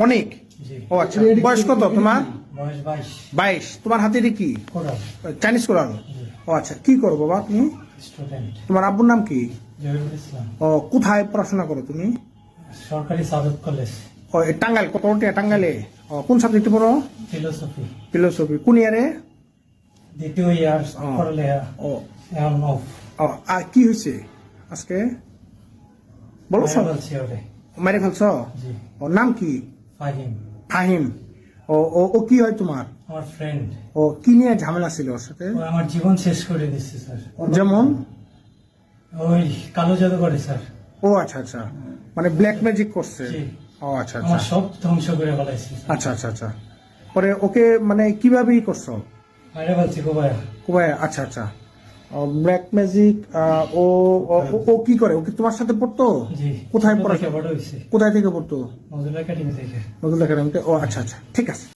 অনেক। ও আচ্ছা বয়স কত তোমার? বাইশ। তোমার হাতে কি? চাইনিজ করার ও আচ্ছা কি করো বাবা তুমি? তোমার আব্বুর নাম কি? ও কোথায় পড়াশোনা করো তুমি? সরকারি কলেজ। ও টাঙ্গাইল টাঙ্গাইলে? ও কোন সাবজেক্টে পড়ো? ফিলোসফি। ফিলোসফি। কোন ইয়ারে দ্বিতীয় ইয়ার ও। পড়ালেখা। ও। এখন অফ ও আর কি হয়েছে আজকে? বলো সব মেরে ফেলছ ওর নাম কি? ফাহিম। ফাহিম। ও ও ও কি হয় তোমার? আমার ফ্রেন্ড ও কি নিয়ে ঝামেলা ছিল ওর সাথে? ও আমার জীবন শেষ করে দিচ্ছে স্যার। যেমন? ওই কালো জাদু করে স্যার। ও আচ্ছা আচ্ছা। মানে ব্ল্যাক ম্যাজিক করছে? ও আচ্ছা আমার আচ্ছা সব ধ্বংস করে ফেলাইছি। আচ্ছা আচ্ছা আচ্ছা। পরে ওকে মানে কিভাবেই করছ? মারে ফেলছি কোবায়া। কোবাই আচ্ছা আচ্ছা। ব্ল্যাক ম্যাজিক ও ও- কি করে? ওকে তোমার সাথে পড়তো? কোথায় পড়া কোথায় থেকে পড়তো? মজুর একাডেমি থেকে। নজরুল একাডেমিতে? ও আচ্ছা আচ্ছা। ঠিক আছে।